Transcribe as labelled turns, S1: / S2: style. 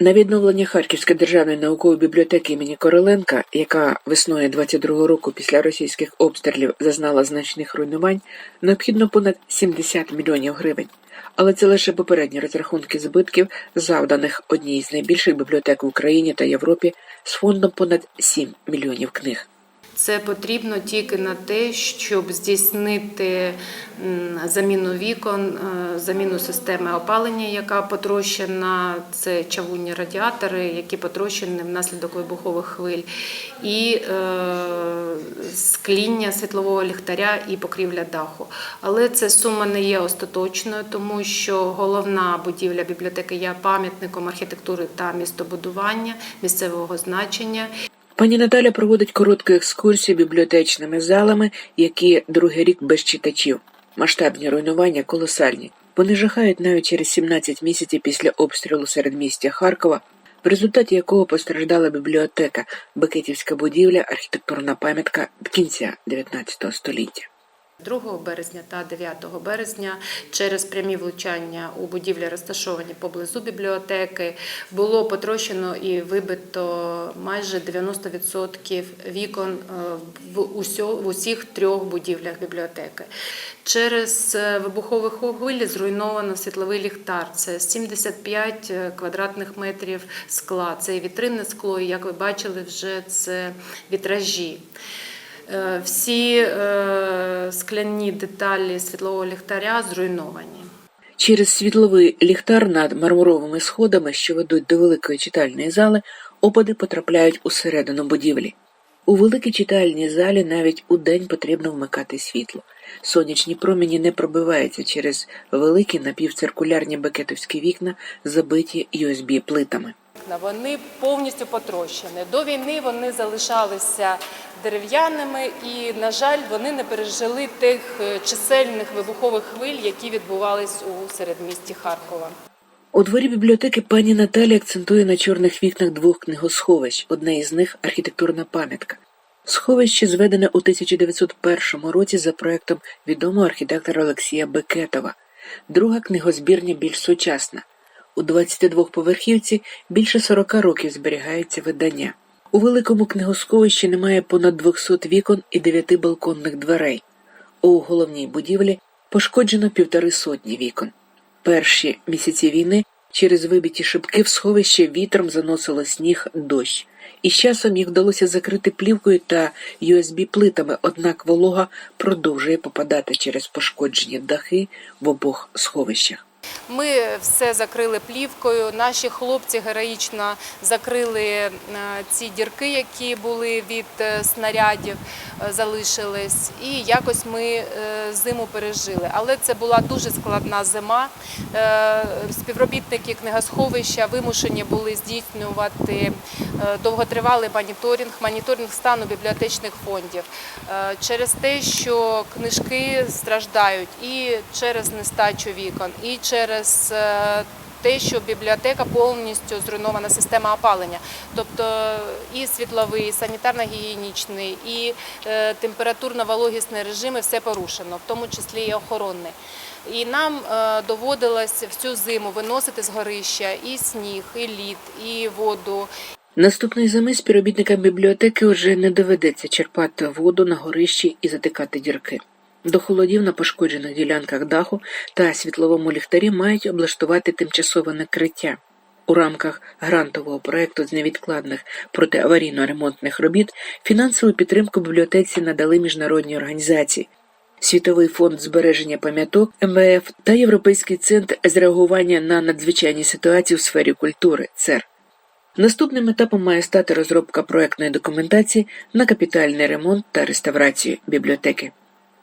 S1: На відновлення Харківської державної наукової бібліотеки імені Короленка, яка весною 22-го року після російських обстрілів зазнала значних руйнувань, необхідно понад 70 мільйонів гривень. Але це лише попередні розрахунки збитків, завданих одній з найбільших бібліотек в Україні та Європі з фондом понад 7 мільйонів книг.
S2: Це потрібно тільки на те, щоб здійснити заміну вікон, е, заміну системи опалення, яка потрощена, це чавунні радіатори, які потрощені внаслідок вибухових хвиль, і е, скління світлового ліхтаря і покрівля даху. Але ця сума не є остаточною, тому що головна будівля бібліотеки є пам'ятником архітектури та містобудування місцевого значення.
S1: Пані Наталя проводить коротку екскурсію бібліотечними залами, які другий рік без читачів. Масштабні руйнування колосальні. Вони жахають навіть через 17 місяців після обстрілу середмістя Харкова, в результаті якого постраждала бібліотека, Бекетівська будівля, архітектурна пам'ятка кінця 19 століття.
S2: 2 березня та 9 березня через прямі влучання у будівлі, розташовані поблизу бібліотеки, було потрощено і вибито майже 90% вікон е, в усіх трьох будівлях бібліотеки. Через е, вибухові хвилі зруйновано світловий ліхтар. Це 75 квадратних метрів скла. Це і вітринне скло, і як ви бачили, вже це вітражі. Е, Всі е, скляні деталі світлового ліхтаря зруйновані.
S1: Через світловий ліхтар над мармуровими сходами, що ведуть до великої читальної зали, опади потрапляють усередину будівлі. У великій читальній залі навіть у день потрібно вмикати світло. Сонячні промені не пробиваються через великі напівциркулярні бекетовські вікна, забиті USB-плитами.
S2: Вони повністю потрощені. До війни вони залишалися дерев'яними і, на жаль, вони не пережили тих е, чисельних вибухових хвиль, які відбувались у середмісті Харкова.
S1: У дворі бібліотеки пані Наталі акцентує на чорних вікнах двох книгосховищ. Одне із них архітектурна пам'ятка. Сховище зведене у 1901 році за проектом відомого архітектора Олексія Бекетова. Друга книгозбірня більш сучасна. У 22-поверхівці більше 40 років зберігаються видання. У великому книгосховищі немає понад 200 вікон і 9 балконних дверей. У головній будівлі пошкоджено півтори сотні вікон. Перші місяці війни через вибиті шибки в сховище вітром заносило сніг дощ, і з часом їх вдалося закрити плівкою та USB-плитами, однак волога продовжує попадати через пошкоджені дахи в обох сховищах.
S2: Ми все закрили плівкою. Наші хлопці героїчно закрили е, ці дірки, які були від е, снарядів, е, залишились. І якось ми зиму пережили. Але це була дуже складна зима. Співробітники книгосховища вимушені були здійснювати довготривалий моніторинг, моніторинг стану бібліотечних фондів через те, що книжки страждають і через нестачу вікон, і через е, те, що бібліотека повністю зруйнована система опалення, тобто і світловий, і санітарно-гігієнічний, і е, температурно-вологісний режими все порушено, в тому числі і охоронний. І нам е, доводилось всю зиму виносити з горища і сніг, і лід, і воду,
S1: Наступної зими співробітникам бібліотеки вже не доведеться черпати воду на горищі і затикати дірки. До холодів на пошкоджених ділянках даху та світловому ліхтарі мають облаштувати тимчасове накриття. У рамках грантового проекту з невідкладних протиаварійно-ремонтних робіт фінансову підтримку бібліотеці надали міжнародні організації. Світовий фонд збереження пам'яток МВФ та Європейський центр з реагування на надзвичайні ситуації в сфері культури ЦЕР. Наступним етапом має стати розробка проектної документації на капітальний ремонт та реставрацію бібліотеки.